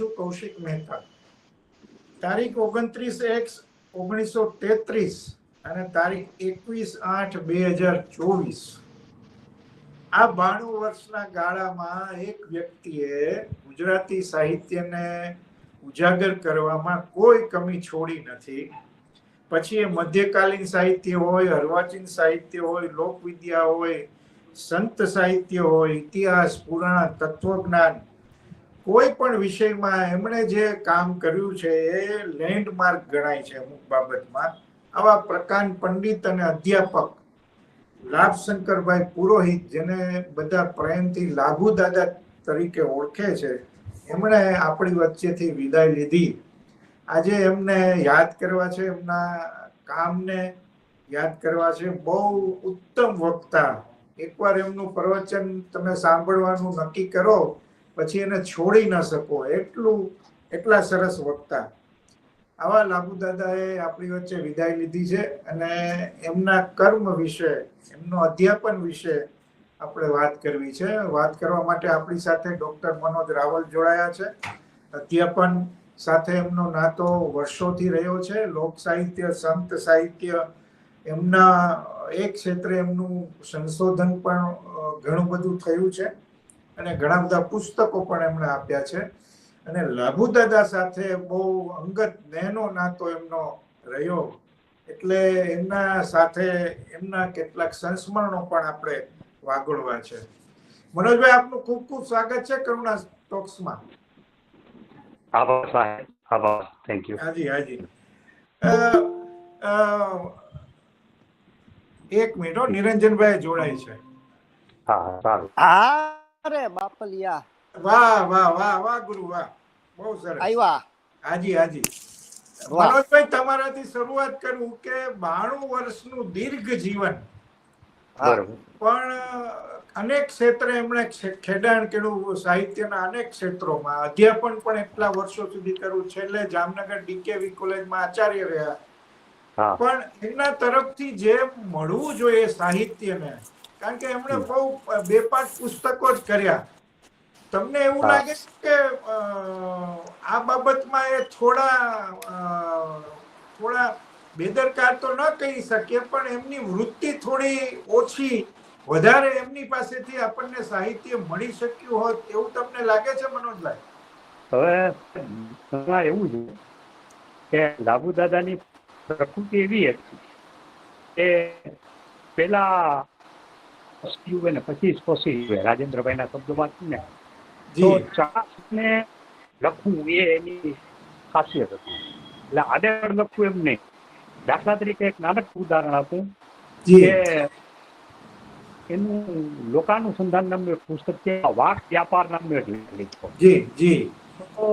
છું કૌશિક મહેતા. તારીખ ઓગણત્રીસ એક ઓગણીસો તેત્રીસ અને તારીખ એકવીસ આઠ બે હજાર ચોવીસ. આ બાણું વર્ષના ગાળામાં એક વ્યક્તિએ ગુજરાતી સાહિત્યને ઉજાગર કરવામાં કોઈ કમી છોડી નથી. પછી એ મધ્યકાલીન સાહિત્ય હોય, અર્વાચીન સાહિત્ય હોય, લોકવિદ્યા હોય, સંત સાહિત્ય હોય, ઇતિહાસ, પુરાણ, તત્વજ્ઞાન કોઈ પણ વિષયમાં એમણે જે કામ કર્યું છે એ લેન્ડમાર્ક ગણાય છે અમુક બાબતમાં. આવા પ્રકાંડ પંડિત અને અધ્યાપક લાભશંકરભાઈ પુરોહિત, જેને બધા પ્રેમથી લાભુ દાદા તરીકે ઓળખે છે, એમણે આપણી વચ્ચેથી વિદાય લીધી. આજે એમને યાદ કરવા છે, એમના કામને યાદ કરવા છે. બહુ ઉત્તમ વક્તા. એકવાર એમનું પ્રવચન તમે સાંભળવાનું નક્કી કરો પછી એને છોડી ન શકો. એટલું, એટલા સરસ વક્તા. આવા લાભુ દાદાએ આપણી વચ્ચે વિદાય લીધી છે અને એમના કર્મ વિશે, એમનો અધ્યાપન વિશે આપણે વાત કરવી છે. વાત કરવા માટે આપણી સાથે ડોક્ટર મનોજ રાવલ જોડાયા છે. અધ્યાપન સાથે એમનો નાતો વર્ષોથી રહ્યો છે. લોક સાહિત્ય, સંત સાહિત્ય, એમના એક ક્ષેત્રે એમનું સંશોધન પણ ઘણું બધું થયું છે. અને ઘણા બધા પુસ્તકો પણ એમણે આપ્યા છે. અને લાભુદાદા સાથે બહુ અંગત નહેનો નાતો એમનો રહ્યો એટલે એમના સાથે એમના કેટલાક સંસ્મરણો પણ આપણે વાગોળવા છે. મનોજભાઈ આપનું ખૂબ ખૂબ સ્વાગત છે કરુણા ટોક્સમાં. આભાર સાહેબ આભાર. થેન્ક યુ હાજી હાજી. એક મિનિટ હો, નિરંજનભાઈ જોડાય છે. હા સારું. અરે બાપલિયા વાહ વાહ વાહ વાહ ગુરુ વાહ. બહુ સરસ. આવ્યા? હાજી હાજી. મનોજભાઈ તમારાથી શરૂઆત કરું કે બાણું વર્ષનું દીર્ઘ જીવન. પણ અનેક ક્ષેત્રે એમણે ખેડાણ કર્યું સાહિત્યના અનેક ક્ષેત્રોમાં. અધ્યાપન પણ એટલા વર્ષો સુધી કર્યું. છેલ્લે જામનગર ડીકેવી કોલેજમાં આચાર્ય રહ્યા. પણ એમના તરફથી જે મળવું જોઈએ સાહિત્યને કારણ કે એમણે બહુ બે પાંચ પુસ્તકો જ કર્યા. તમને એવું લાગે છે કે આ બાબતમાં એ થોડા થોડા બેદરકાર તો ન કહી શકીએ પણ એમની વૃત્તિ થોડી ઓછી વધારે એમની પાસેથી આપણને સાહિત્ય મળી શક્યું હોત એવું તમને લાગે છે મનોજભાઈ? હવે એવું છે કે લાભુ દાદાની પ્રકૃતિ એવી હતી કે પેલા યુવે ને પછી સ્પષ્ટ યુવે રાજેન્દ્રભાઈના શબ્દોમાં છે ને. તો ચાસને લખવું એ એની ખાસિયત હતી. એટલે આડેવડ લખવું એમ નહીં. દાખલા તરીકે એક નાનકડું ઉદાહરણ આપું કે એનું લોકાનુસંધાન નામનું એક પુસ્તક છે વાક વ્યાપાર નામનું એક લેખ જી જી. તો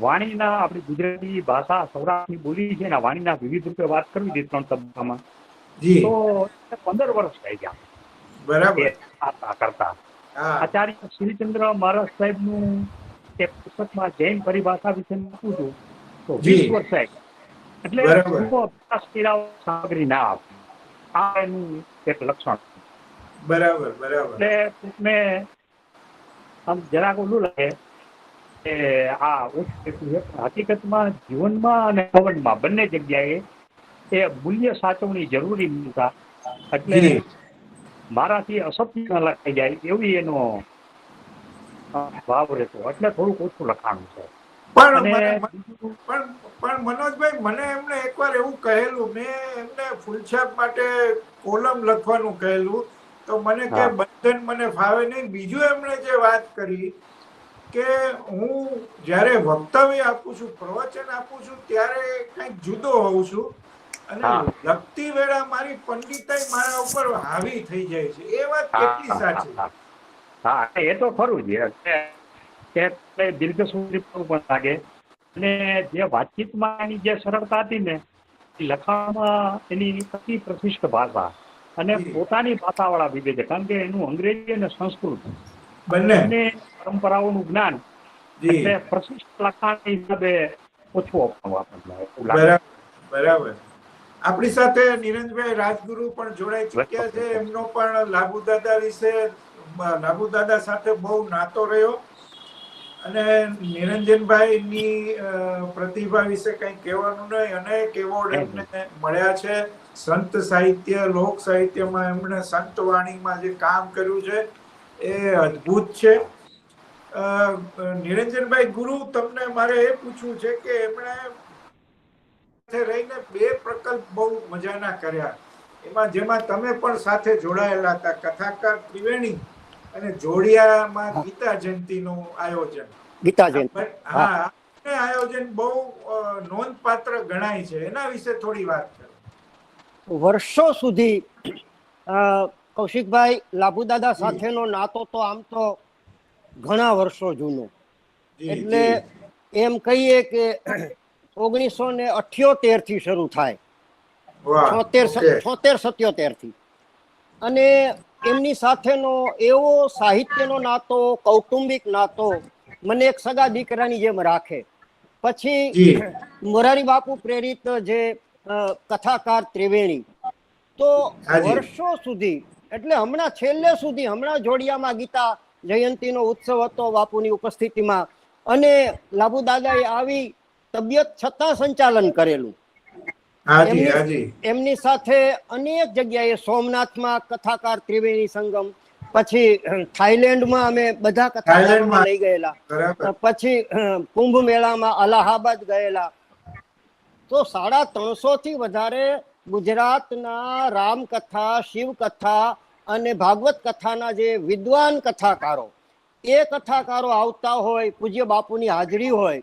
વાણીના આપણી ગુજરાતી ભાષા સૌરાષ્ટ્રની બોલી છે ને વાણીના વિવિધ રૂપે વાત કરવી હતી ત્રણ તબક્કામાં. તો પંદર વર્ષ થઈ ગયા. બરાબર. કરતા. આચાર્ય શ્રીચંદ્ર મહારાજ સાહેબનું એક પુસ્તકમાં જૈન પરિભાષા વિશે મૂકું છું. તો. વીસ વર્ષ થાય. એટલે. અભ્યાસ કર્યા સામગ્રી ના આપે. આ એનું એક લક્ષણ બરાબર બરાબર. એટલે મેં આમ જરાક ઓલું લાગે કે આ હકીકતમાં જીવનમાં અને ભવનમાં બંને જગ્યાએ એ મૂલ્ય સાચવણી જરૂરી મૂકા એટલે. મારાથી અસત્ય ન લખાઈ જાય એવી એનો ભાવ રહેતો. એટલે થોડુંક ઓછું લખાણું છે. પણ પણ મનોજભાઈ મને એમને એકવાર એવું કહેલું મેં એમને ફૂલછાપ માટે કોલમ લખવાનું કહેલું. તો મને કે બંધન મને ફાવે નહીં. બીજું એમણે જે વાત કરી કે હું જ્યારે વક્તવ્ય આપું છું પ્રવચન આપું છું ત્યારે કંઈક જુદો હોઉં છું. અને હા. વેળા મારી પંડિતાઈ મારા ઉપર હાવી થઈ જાય છે. એ વાત કેટલી સાચી. હા, એ તો ખરું જ. કે દીર્ઘ સુધી પણ લાગે. અને જે વાતચીતમાં એની જે સરળતા હતી ને લખાણમાં એની અતિ પ્રશિષ્ટ ભાષા અને. પોતાની ભાષાવાળા વિવેક કારણ કે એનું અંગ્રેજી અને સંસ્કૃત બંને. પરંપરાઓનું જ્ઞાન એટલે પ્રશિષ્ટ લખાણ હિસાબે ઓછું આપવાનું આપણને બરાબર. આપણી સાથે નિરંજભાઈ રાજગુરુ પણ જોડાઈ ચુક્યા છે. એમનો પણ લાભુ દાદા વિશે લાભુ દાદા સાથે બહુ નાતો રહ્યો. અને નિરંજનભાઈ ની પ્રતિભા વિશે કઈ કહેવાનું નહીં. અનેક એવોર્ડ એમને મળ્યા છે. સંત સાહિત્ય લોક સાહિત્યમાં એમણે સંત વાણીમાં જે કામ કર્યું છે એ અદ્ભુત છે. નિરંજનભાઈ ગુરુ તમને મારે એ પૂછવું છે કે એમણે રહીને બે પ્રકલ્પ બહુ મજાના કર્યા. એમાં જેમાં તમે પણ સાથે જોડાયેલા હતા કથાકાર ત્રિવેણી અને જોડિયામાં ગીતા જયંતિનું આયોજન. ગીતા જયંતિ. હા આયોજન બહુ નોંધપાત્ર ગણાય છે. એના વિશે થોડી વાત કરો. વર્ષો સુધી કૌશિકભાઈ લાભુદાદા સાથેનો નાતો તો આમ તો ઘણા વર્ષો જૂનો. એટલે એમ કહીએ કે ઓગણીસો ને અઠ્યોતેરથી શરૂ થાય. છોતેર છોતેર સત્યોતેરથી. અને એમની સાથેનો એવો સાહિત્યનો નાતો કૌટુંબિક નાતો મને એક સગા દીકરાની જેમ રાખે. પછી મોરારી બાપુ પ્રેરિત જે કથાકાર ત્રિવેણી. તો વર્ષો સુધી એટલે હમણાં છેલ્લે સુધી હમણાં જોડિયામાં ગીતા જયંતીનો ઉત્સવ હતો બાપુની ઉપસ્થિતિમાં. અને લાભુ દાદાએ આવી તબિયત છતાં સંચાલન કરેલું. એમની- સાથે અનેક જગ્યાએ સોમનાથમાં કથાકાર ત્રિવેણી સંગમ પછી થાઈલેન્ડમાં અમે બધા કથાકારોમાં લઈ ગયેલા. પછી કુંભ મેળામાં અલ્હાબાદ ગયેલા. તો સાડા ત્રણસો થી વધારે ગુજરાતના રામકથા શિવકથા અને ભાગવત કથાના જે વિદ્વાન કથાકારો એ કથાકારો આવતા હોય પૂજ્ય બાપુની હાજરી હોય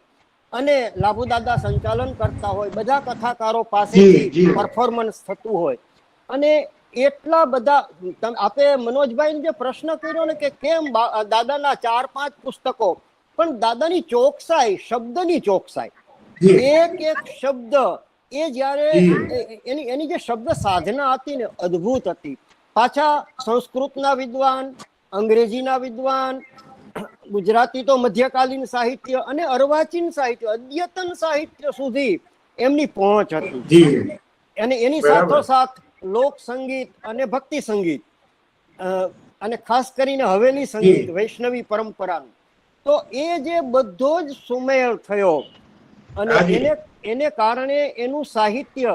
અને લાભુદાદા સંચાલન કરતા હોય બધા કથાકારો પાસેથી પરફોર્મન્સ થતું હોય. અને એટલા બધા તમ- આપે મનોજભાઈ જે પ્રશ્ન કર્યો ને કે કેમ દાદાના ચાર પાંચ પુસ્તકો પણ દાદાની ચોકસાઈ શબ્દની ચોકસાઈ. એક એક શબ્દ એ જ્યારે એની એની જે શબ્દ સાધના હતી ને અદ્ભુત હતી. પાછા સંસ્કૃતના વિદ્વાન અંગ્રેજીના વિદ્વાન ગુજરાતી તો મધ્યકાલીન સાહિત્ય અને અર્વાચીન સાહિત્ય અદ્યતન સાહિત્ય સુધી એમની પહોંચ હતી. અને એની. સાથોસાથ લોક સંગીત અને ભક્તિ સંગીત અને ખાસ કરીને હવેલી સંગીત વૈષ્ણવી પરંપરાનું. તો એ જે બધો જ સુમેળ થયો અને એને એને કારણે એનું સાહિત્ય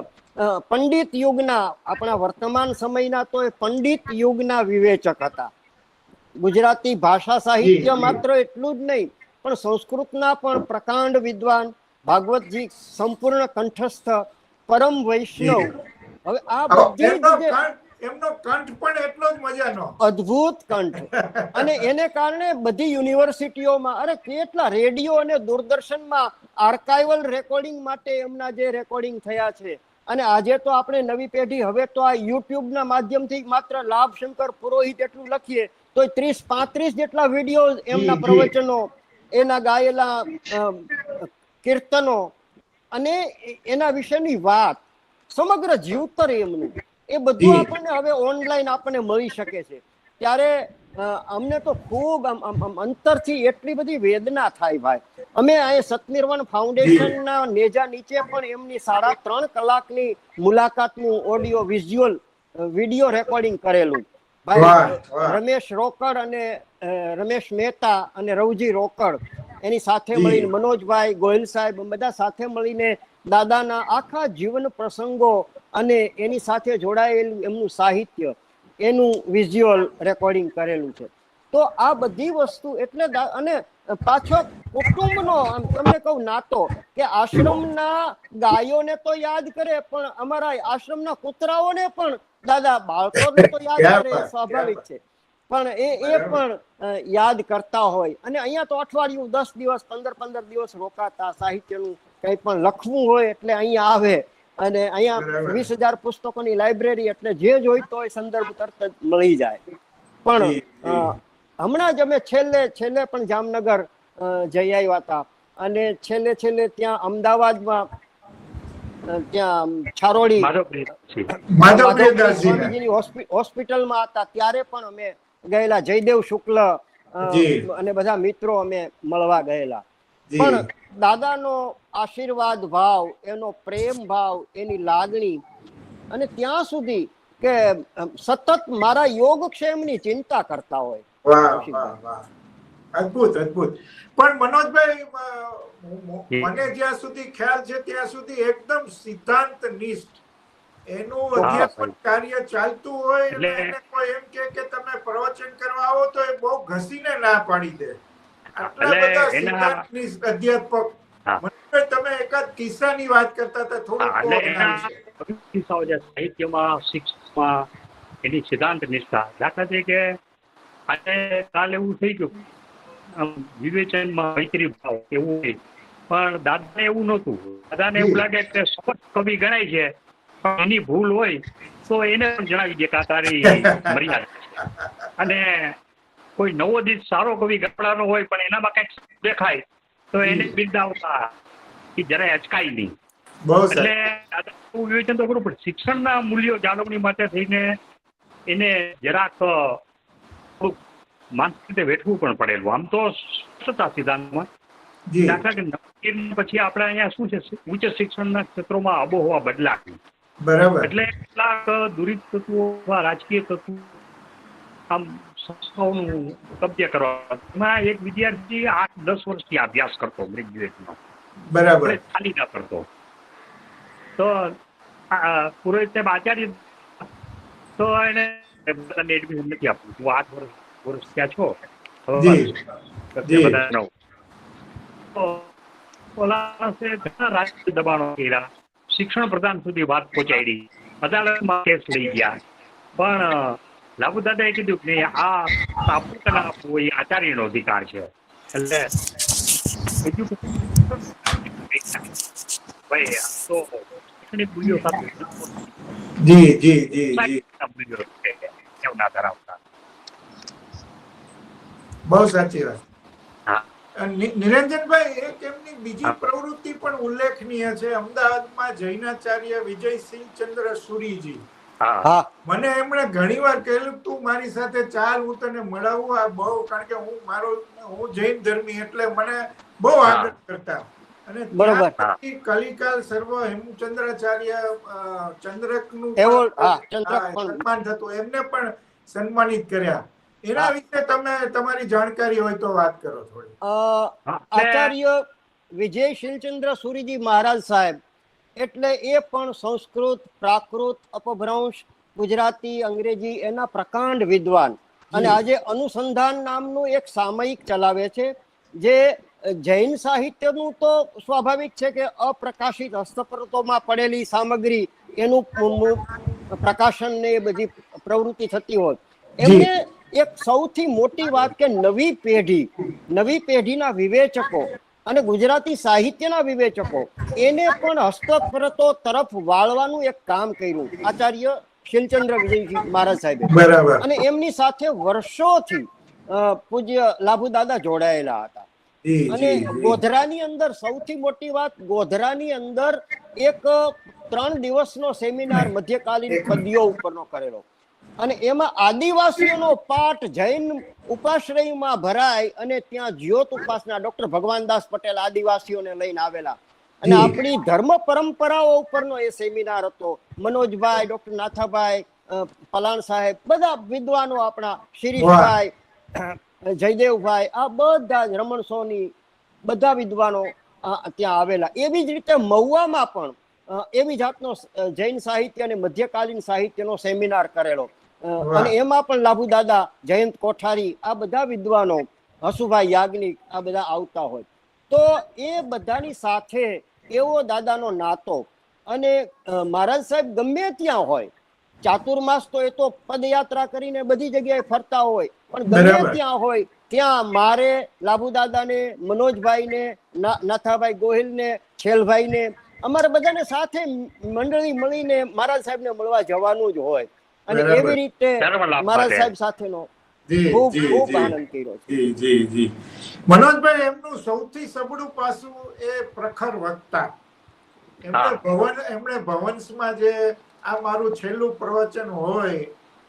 પંડિત યુગના આપણા વર્તમાન સમયના તો એ પંડિત યુગના વિવેચક હતા. ગુજરાતી ભાષા સાહિત્ય માત્ર એટલું જ નહીં પણ સંસ્કૃતના પણ પ્રકાંડ વિદ્વાન ભાગવતજી સંપૂર્ણ કંઠસ્થ પરમ વૈષ્ણવ. હવે આ બધી એમનો કંઠ પણ એટલો જ મજાનો અદ્ભુત કંઠ. અને એને કારણે બધી યુનિવર્સિટીઓમાં અરે કેટલા રેડિયો અને દૂરદર્શનમાં આર્કાઇવલ રેકોર્ડિંગ માટે એમના જે રેકોર્ડિંગ થયા છે. અને આજે તો આપણે નવી પેઢી હવે તો આ યુટ્યુબના માધ્યમથી માત્ર લાભ શંકર પુરોહિત એટલું લખીએ તો ત્રીસ પાંત્રીસ જેટલા વીડિયો એમના પ્રવચનો એના ગાયેલા કીર્તનો અને એના વિશેની વાત સમગ્ર જીવતર એમનું. એ બધું આપણને હવે ઓનલાઈન આપણને મળી શકે છે. ત્યારે અમને તો ખૂબ અંતરથી એટલી બધી વેદના થાય ભાઈ. અમે આ સતનિર્વાણ ફાઉન્ડેશનના નેજા નીચે પણ એમની સાડા ત્રણ કલાકની મુલાકાતનું ઓડિયો વિઝ્યુઅલ વીડિયો રેકોર્ડિંગ કરેલું. ભાઈ રમેશ રોકડ અને રમેશ મહેતા અને રવજી રોકડ. એની સાથે મળીને મનોજભાઈ ગોયલ સાહેબ બધા સાથે મળીને દાદાના આખા જીવન પ્રસંગો અને એની સાથે જોડાયેલું એમનું સાહિત્ય એનું વિઝ્યુઅલ રેકોર્ડિંગ કરેલું છે. તો આ બધી વસ્તુ એટલે અને પાછો કુટુંબનો તમને કહું નાતો કે આશ્રમના ગાયોને તો યાદ કરે પણ અમારા આશ્રમના કૂતરાઓને પણ દાદા બાળકોને તો યાદ કરે સ્વાભાવિક છે. પણ એ એ પણ યાદ કરતા હોય. અને અહીંયા તો અઠવાડિયું દસ દિવસ પંદર પંદર દિવસ રોકાતા સાહિત્યનું કંઈ પણ લખવું હોય એટલે અહીંયા આવે. અને અહીંયા વીસ હજાર પુસ્તકોની લાઇબ્રેરી એટલે જે જોઈતો હોય સંદર્ભ તરત જ મળી જાય. પણ. હમણાં જ અમે છેલ્લે છેલ્લે પણ જામનગર જઈ આવ્યા હતા. અને છેલ્લે છેલ્લે ત્યાં અમદાવાદમાં ત્યાં છારોડી. હોસ્પિટલમાં હતા ત્યારે પણ અમે ગયેલા. જયદેવ શુક્લ અને બધા મિત્રો અમે મળવા ગયેલા. પણ દાદાનો આશીર્વાદ ભાવ એનો પ્રેમ ભાવ એની લાગણી અને ત્યાં સુધી કે સતત મારા યોગક્ષેમની ચિંતા કરતા હોય. વાહ વાહ વાહ. અદ્ભુત અદભુત. પણ મનોજભાઈ. મને જ્યાં સુધી ખ્યાલ છે ત્યાં સુધી એકદમ સિદ્ધાંત નિષ્ઠ એનું અધ્યાપન કાર્ય ચાલતું હોય એટલે- એને કોઈ એમ કે કે તમે પ્રવચન કરવા આવો તો એ બહુ ઘસીને ના પાડી દે. આટલા એટલે બધા સિદ્ધાંત નિષ્ઠ અધ્યાપક. તમે એકાદ કિસ્સાની વાત કરતા હતા થોડું કિસ્સાઓ છે સાહિત્યમાં શિક્ષણમાં એની સિદ્ધાંત નિષ્ઠા દાખલા તરીકે આજે કાલ એવું થઈ ગયું વિવેચનમાં મૈત્રી ભાવ એવું હોય. પણ દાદાને એવું નહોતું. દાદાને એવું લાગે કે સપોર્ટ કવિ ગણાય છે પણ એની ભૂલ હોય તો એને પણ જણાવી દે કે તારી મર્યાદા અને કોઈ નવો દિશ સારો કવિ ગપડાનો હોય પણ એનામાં કંઈક દેખાય તો એને બિરદાવતા એ જરાય અચકાય નહીં. એટલે દાદા એવું વિવેચન તો કરું પણ શિક્ષણના મૂલ્યો જાળવણી માટે થઈને એને જરાક માનસિક રીતે વેઠવું પણ પડેલું. આમ તો સત્તા સિદ્ધાંતમાં. દાખલા કે નવકીર્ણ પછી આપણે અહીંયા શું છે? ઉચ્ચ શિક્ષણના ક્ષેત્રોમાં આબોહવા બદલાવી બરાબર. એટલે કેટલાક દુરિત તત્વો રાજકીય તત્વો આમ સંસ્થાઓનું કબજે કરવા. એમાં એક વિદ્યાર્થી આઠ દસ વર્ષથી અભ્યાસ કરતો ગ્રેજ્યુએટનો બરાબર. ખાલી ના કરતો તો પુરોહિત સાહેબ આચાર્ય તો એને એડમિશન નથી આપવું હું આઠ વર્ષ વર્ષ ત્યાં છો? દબાણો કર્યા. શિક્ષણ પ્રધાન સુધી વાત પહોંચાડી. અદાલતમાં કેસ લઈ ગયા. પણ લાભુ દાદાએ કીધું કે આ કે આપવું એ આચાર્યનો અધિકાર છે. એટલે ભાઈ તો શૈક્ષણિક મૂલ્યો સાથે જી જી જી જી. મૂલ્યો છે. એવું ના ધરાવતા. બહુ સાચી વાત. હા. અને નિ- નિરંજનભાઈ એક એમની બીજી પ્રવૃત્તિ પણ ઉલ્લેખનીય છે. અમદાવાદમાં જૈનાચાર્ય વિજયસિંહ ચંદ્ર સુરીજી. હા. હા. મને એમણે ઘણીવાર કહેલું તું મારી સાથે ચાલ હું તને મળાવું. આ બહુ કારણ કે હું મારો હું જૈન ધર્મી એટલે મને બહુ આગળ કરતા. અને બરોબર. કલિકાલ સર્વ હેમચંદ્રાચાર્ય ચંદ્રકનું સન્માન થતું. એમને પણ સન્માનિત કર્યા. એના વિશે તમે તમારી જાણકારી હોય તો વાત કરો થોડી. આચાર્ય વિજય શીલચંદ્ર સુરીજી મહારાજ સાહેબ એટલે એ પણ સંસ્કૃત પ્રાકૃત અપભ્રંશ ગુજરાતી અંગ્રેજી એના પ્રકાંડ વિદ્વાન. અને આજે અનુસંધાન નામનું એક સામયિક ચલાવે છે જે જૈન સાહિત્યનું તો સ્વાભાવિક છે કે અપ્રકાશિત હસ્તપ્રતોમાં પડેલી સામગ્રી એનું પ્રકાશન ને એ બધી પ્રવૃત્તિ થતી હોય. એમને એક સૌથી મોટી વાત કે નવી પેઢી નવી પેઢીના વિવેચકો અને ગુજરાતી સાહિત્યના વિવેચકો એને પણ હસ્તપ્રતો તરફ વાળવાનું એક કામ કર્યું. આચાર્ય શિલચંદ્ર વિજયજી મહારાજ સાહેબે. અને એમની સાથે વર્ષોથી પૂજ્ય લાભુદાદા જોડાયેલા હતા. અને. ગોધરાની અંદર સૌથી મોટી વાત ગોધરાની અંદર એક ત્રણ દિવસનો સેમિનાર મધ્યકાલીન પદ્યો ઉપરનો કરેલો. અને એમાં આદિવાસીઓનો પાઠ જૈન ઉપાશ્રયમાં ભરાય અને ત્યાં જ્યોત ઉપાસના ડોક્ટર ભગવાનદાસ પટેલ આદિવાસીઓને લઈને આવેલા. અને આપણી ધર્મ પરંપરાઓ ઉપરનો એ સેમિનાર હતો. મનોજભાઈ ડોક્ટર નાથાભાઈ પલાણ સાહેબ બધા વિદ્વાનો આપણા શિરીષભાઈ જયદેવભાઈ આ બધા જ રમણ સોની બધા વિદ્વાનો ત્યાં આવેલા. એવી જ રીતે મહુવામાં પણ એવી જાતનો જૈન સાહિત્ય અને મધ્યકાલીન સાહિત્યનો સેમિનાર કરેલો. અને એમાં પણ લાભુ દાદા જયંત કોઠારી આ બધા વિદ્વાનો હસુભાઈ યાજ્ઞિક આ બધા આવતા હોય. તો એ બધાની સાથે એવો દાદાનો નાતો. અને મહારાજ સાહેબ ગમે ત્યાં હોય ચાતુર્માસ તો એ તો પદયાત્રા કરીને બધી જગ્યાએ ફરતા હોય પણ ગમે ત્યાં હોય ત્યાં મારે લાભુ દાદાને મનોજભાઈને ના- નાથાભાઈ ગોહિલને છેલભાઈને અમારે બધાને સાથે મંડળી મળીને મહારાજ સાહેબને મળવા જવાનું જ હોય. અને એવી રીતે માટે. સાહેબ સાથેનો ખૂબ ખૂબ આનંદ કર્યો છે. જી જી જી. મનોજભાઈ એમનું સૌથી સબળું પાસું એ પ્રખર વક્તા. એમણે ભવન એમણે ભવન્સમાં જે આ મારું છેલ્લું પ્રવચન હોય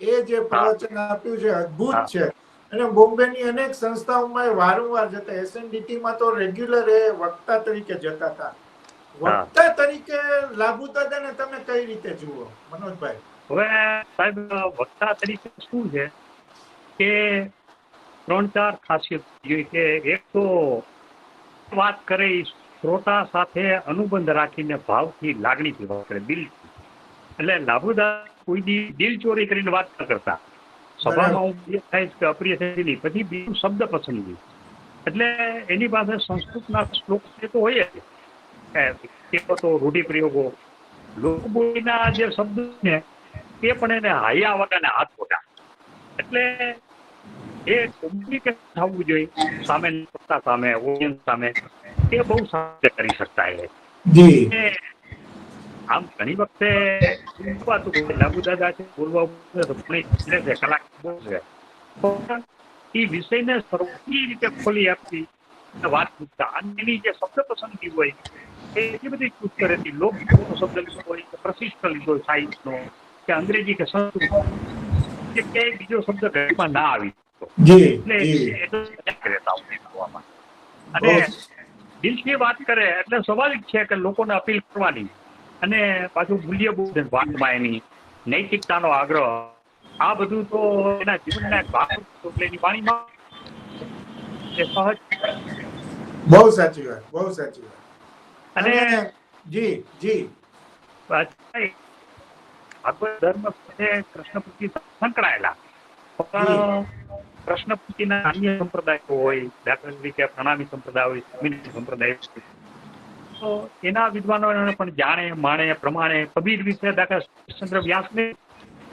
એ જે પ્રવચન આપ્યું છે અદ્ભુત છે. અને બોમ્બેની અનેક સંસ્થાઓમાં એ વારંવાર જતા એસએનડીટીમાં તો રેગ્યુલર એ વક્તા તરીકે જતા હતા. વક્તા તરીકે લાભુ દાદાને તમે કઈ રીતે જુઓ મનોજભાઈ? હવે સાહેબ વક્તા તરીકે શું છે કે ત્રણ ચાર ખાસિયત જોઈએ કે એક તો વાત કરે શ્રોતા સાથે અનુબંધ રાખીને ભાવથી લાગણીથી વાત કરે, દિલ એટલે લાભુદા કોઈ દિલ ચોરી કરીને વાત ન કરતા. સભામાં હું એ થાય કે અપ્રિય થઈ નહીં, પછી બીજું શબ્દ પસંદગી એટલે એની પાસે સંસ્કૃતના શ્લોક તો હોય જ. તો રૂઢિપ્રયોગો. લોકબોલીના જે શબ્દો ને એ પણ એને હાયા વગાને હાથ ખોટા એટલે એ કોમ્યુનિકેશન થવું જોઈએ. સામે સત્તા સામે ઓડિયન્સ સામે. એ બહુ સારી કરી શકતા એ. આમ ઘણી વખતે જોવાતું કે છે બોલવા તો છે કલાક બોલશે એ વિષયને સર્વથી રીતે ખોલી આપતી વાત પૂછતા. અને એની જે શબ્દ પસંદગી હોય એ એટલી બધી ચૂઝ કરે લોક શબ્દ લીધો હોય પ્રશિષ્ટ લીધો હોય સાહિત્યનો. કે અંગ્રેજી કે સંસ્કૃત કે ક્યાંય બીજો શબ્દ ઘરમાં ના આવી એટલે રહેતા હોય અને દિલથી વાત કરે એટલે સ્વાભાવિક છે કે લોકોને અપીલ કરવાની. અને પાછું મૂલ્યબોધ વાતમાં એની નૈતિકતાનો આગ્રહ. આ બધું તો એના જીવનના ભાગ એટલે એની વાણીમાં એ સહજ બહુ સાચી વાત બહુ સાચી વાત. અને અને જી જી. પાછા ભાગવત ધર્મ સાથે કૃષ્ણ પૂર્તિ સંકળાયેલા. પણ કૃષ્ણ પૂર્તિના અન્ય સંપ્રદાયો હોય દાખલા તરીકે પ્રણામી સંપ્રદાય હોય સ્વામિનારાયણ સંપ્રદાય. તો એના વિદ્વાનો પણ જાણે માણે પ્રમાણે કબીર વિશે દાખલા ચંદ્ર વ્યાસને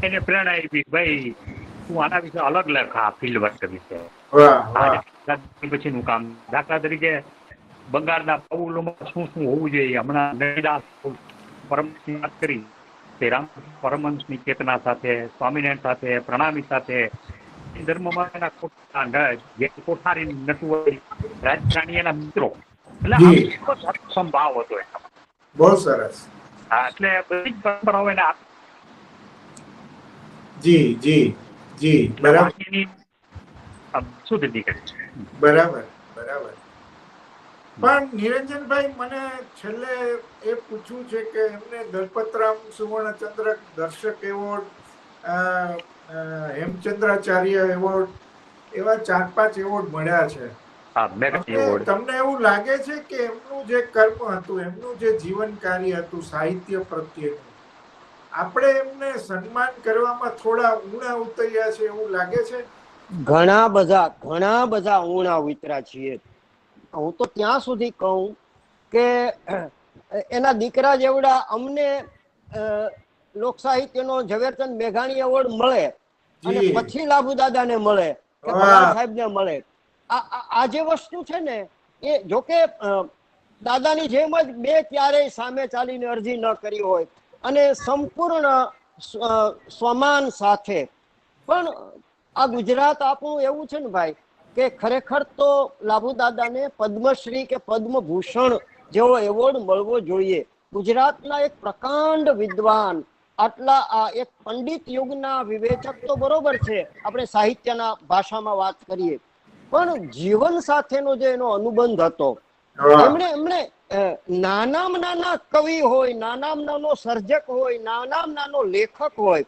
એને પ્રેરણા આપી ભાઈ તું આના વિશે અલગ લખ આ ફિલ્ડ વર્ક વિશે. પછી નું પછીનું કામ. દાખલા તરીકે બંગાળના પાઉલોમાં શું શું હોવું જોઈએ? હમણાં નૈદાસ પરમ વાત કરી. તે રામ પરમહંસની ચેતના સાથે સ્વામિનારાયણ સાથે પ્રણામી સાથે. ધર્મમાં એના કોઠારી નટુ રાજકારણી એના મિત્રો. એટલે સંભાવ હતો એનામાં બહુ સરસ. હા એટલે બધી જ પરંપરાઓ એને જી જી જી બરાબર. આમ શુદ્ધ છે. બરાબર બરાબર. પણ નિરંજનભાઈ મને છેલ્લે એ પૂછવું છે કે એમને દલપતરામ સુવર્ણચંદ્રક દર્શક એવોર્ડ હેમચંદ્રાચાર્ય એવોર્ડ એવા ચાર પાંચ એવોર્ડ મળ્યા છે. તમને તમને એવું લાગે છે કે એમનું જે કર્મ હતું એમનું જે જીવન કાર્ય હતું સાહિત્ય પ્રત્યેનું આપણે એમને સન્માન કરવામાં થોડા ઊણા ઉતર્યા છે એવું લાગે છે? ઘણા બધા ઘણા બધા ઊણા ઉતરા છીએ. હું તો ત્યાં સુધી કહું કે એના દીકરા જેવડા અમને લોક સાહિત્યનો ઝવેરચંદ મેઘાણી એવોર્ડ મળે અને પછી લાભુ દાદાને મળે કે. સાહેબને મળે. આ જે વસ્તુ છે ને એ જોકે દાદાની જેમ જ બે ક્યારેય સામે ચાલીને અરજી ન કરી હોય અને સંપૂર્ણ સ્વ- સ્વમાન સાથે. પણ આ ગુજરાત આપણું એવું છે ને ભાઈ કે ખરેખર તો લાભુ દાદાને પદ્મશ્રી કે પદ્મભૂષણ જેવો એવોર્ડ મળવો જોઈએ. ગુજરાતના એક પ્રકાંડ વિદ્વાન આટલા આ એક પંડિત યુગના વિવેચક તો બરોબર છે આપણે સાહિત્યના ભાષામાં વાત કરીએ. પણ જીવન સાથેનો જે એનો અનુબંધ હતો એમણે એમણે નાનામાં નાના કવિ હોય નાનામાં નાનો સર્જક હોય નાનામાં નાનો લેખક હોય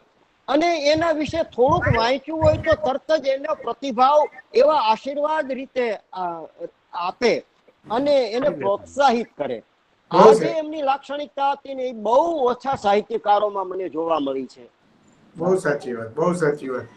અને એના વિશે થોડુંક વાંચ્યું હોય તો તરત જ એનો પ્રતિભાવ એવા આશીર્વાદ રીતે આપે અને એને પ્રોત્સાહિત કરે. બહુ આ છે. જે એમની લાક્ષણિકતા હતી ને એ બહુ ઓછા સાહિત્યકારોમાં મને જોવા મળી છે. બહુ સાચી વાત બહુ સાચી વાત.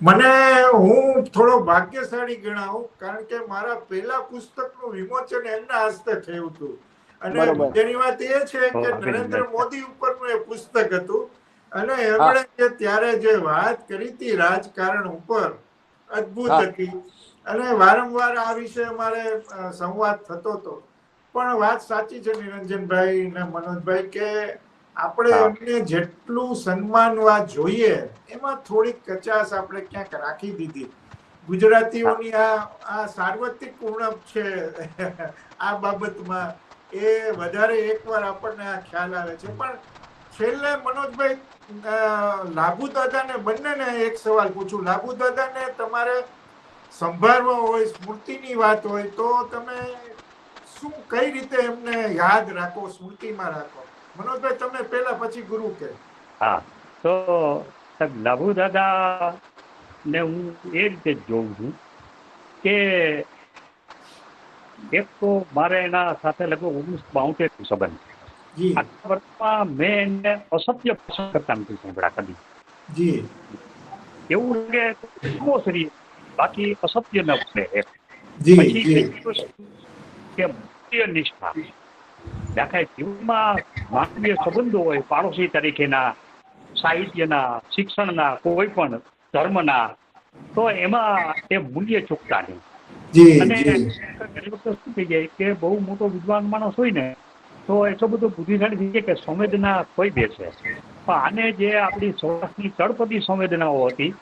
મને હું થોડો ભાગ્યશાળી ગણાવું કારણ કે મારા પહેલા પુસ્તકનું વિમોચન એમના હસ્તે થયું હતું. અને તેની વાત એ છે કે નરેન્દ્ર મોદી ઉપરનું એ પુસ્તક હતું. અને એમણે જે ત્યારે જે વાત કરી હતી રાજકારણ ઉપર અદ્ભુત હતી. અને વારંવાર આ વિશે અમારે સંવાદ થતો હતો. પણ વાત સાચી છે નિરંજનભાઈ ને મનોજભાઈ કે આપણે એમને જેટલું સન્માનવા જોઈએ એમાં થોડીક કચાશ આપણે ક્યાંક રાખી દીધી. ગુજરાતીઓની આ આ સાર્વત્રિક ઉણપ છે આ બાબતમાં એ વધારે એકવાર આપણને આ ખ્યાલ આવે છે. પણ છેલ્લે મનોજભાઈ લાભુ દાદાને બંનેને એક સવાલ પૂછું. લાભુ દાદાને તમારે સંભાળવો હોય, સ્મૃતિની વાત હોય, તો તમે શું, કઈ રીતે એમને યાદ રાખો, સ્મૃતિમાં રાખો? મનોજભાઈ, તમે પહેલા પછી ગુરુ કે. હા, તો લાભુ દાદા ને હું એ રીતે જોઉં છું કે એક તો મારે એના સાથે લગભગ ઓગણીસ બાઉતેર સંબંધ જી આટલા વર્ષમાં મેં એને અસત્ય પસંદ કરતા નથી સાંભળ્યા કદી. જી. એવું લાગે શ્રી બાકી અસત્ય ન બને જી કે મૂલ્ય નિષ્ઠા. દાખલા જીવનમાં માનવીય સંબંધો હોય પાડોશી તરીકેના સાહિત્યના શિક્ષણના કોઈ પણ ધર્મના તો એમાં એ મૂલ્ય ચૂકતા નહીં. અને શું થઈ જાય કે બહુ મોટો વિદ્વાન માણસ હોય ને તો એટલો બધો બુદ્ધિશાળી થઈ કે સંવેદના ખોઈ બેસે. પણ આને જે આપણી સૌરાષ્ટ્રની તળપદી સંવેદનાઓ હતી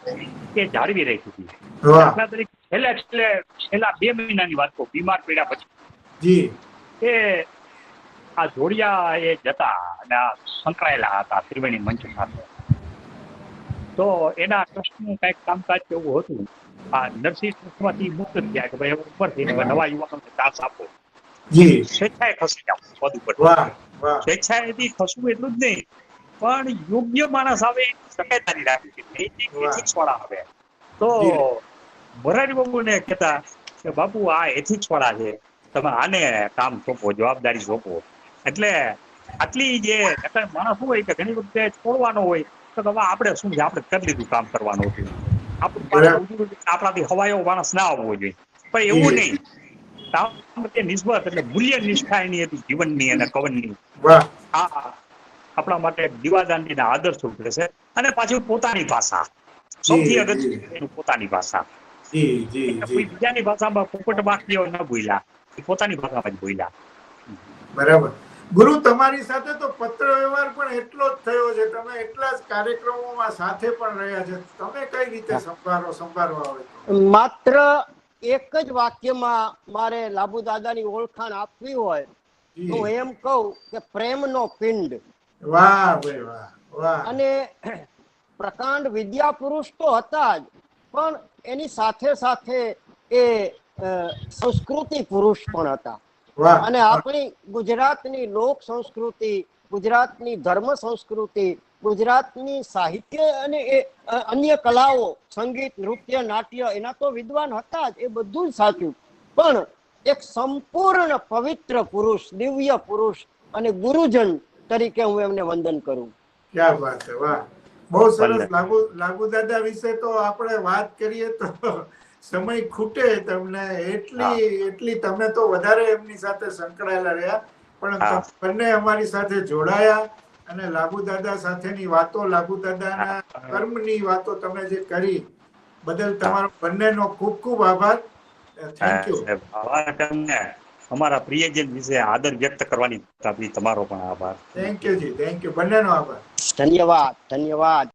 એ જાળવી રાખી હતી. દાખલા તરીકે છેલ્લા છેલ્લે છેલ્લા બે મહિનાની વાત કહું બીમાર પડ્યા પછી. એ આ જોડિયા એ જતા અને આ સંકળાયેલા હતા ત્રિવેણી મંચ સાથે. તો એના ટ્રસ્ટનું કંઈક કામકાજ એવું હતું. આ નરસિંહ ટ્રસ્ટમાંથી મુક્ત થયા કે ભાઈ ઉપર થઈને નવા યુવાનોને ચાન્સ આપો. જી. સ્વેચ્છાએ ખસી જાવ પદ ઉપર. સ્વેચ્છાએથી ખસવું એટલું જ નહીં પણ યોગ્ય માણસ આવે શક્યતાની રાખવી છે વાહ. વાળા આવે. તો મોરારી બાબુને કહેતા કે બાપુ આ એથિક્સ વાળા છે. તમે આને કામ સોંપો જવાબદારી સોંપો. એટલે આટલી જે માણસ હોય કે ઘણી વખતે છોડવાનો હોય તો હવે આપણે શું છે? આપણે કરી લીધું કામ કરવાનું હતું. આપણું આપણાથી હવાયો માણસ ના આવવો જોઈએ. પણ એવું. નહીં. કામ નિસ્બત એટલે મૂલ્ય નિષ્ઠા એની હતી જીવનની અને કવનની. આ આપણા માટે દીવાદાંડીના આદર્શ રૂપે છે અને પાછું પોતાની ભાષા. સૌથી અગત્યનું પોતાની ભાષા. બીજાની ભાષામાં પોપટ બાકીઓ ન બોલ્યા. પોતાની ભાષામાં જ બોલ્યા. બરાબર. ગુરુ તમારી સાથે તો પત્ર વ્યવહાર પણ એટલો જ થયો છે. તમે એટલા જ કાર્યક્રમોમાં સાથે પણ રહ્યા છે. તમે કઈ રીતે સંભાળો સંભાળવા આવે માત્ર એક જ વાક્યમાં મારે લાભુ દાદાની ઓળખાણ આપવી હોય તો એમ કહું કે પ્રેમનો પિંડ. અને પ્રકાંડ વિદ્યા પુરુષ તો હતા જ પણ એની સાથે સાથે એ સંસ્કૃતિ પુરુષ પણ હતા. અને આપણી ગુજરાતની લોક સંસ્કૃતિ ગુજરાતની ધર્મ સંસ્કૃતિ ગુજરાતની સાહિત્ય અને એ અન્ય કલાઓ સંગીત નૃત્ય નાટ્ય એના તો વિદ્વાન હતા જ એ બધું જ સાચું. પણ એક સંપૂર્ણ પવિત્ર પુરુષ દિવ્ય પુરુષ અને ગુરુજન તરીકે હું એમને વંદન કરું. ક્યાં વાત છે વાહ. બહુ સરસ. લાગુ લાગુ દાદા વિશે તો આપણે વાત કરીએ તો સમય ખૂટે તમને. એટલી એટલી તમે તો વધારે એમની સાથે સંકળાયેલા રહ્યા. પણ. બંને અમારી સાથે જોડાયા. અને લાગુ દાદા સાથેની વાતો લાગુ દાદાના કર્મની વાતો તમે જે કરી બદલ તમારો બંનેનો ખૂબ ખૂબ આભાર. થેન્ક યુ અમારા પ્રિયજન વિશે આદર વ્યક્ત કરવાની તમારો પણ આભાર. Thank you ji thank you બંનેનો આભાર. ધન્યવાદ ધન્યવાદ.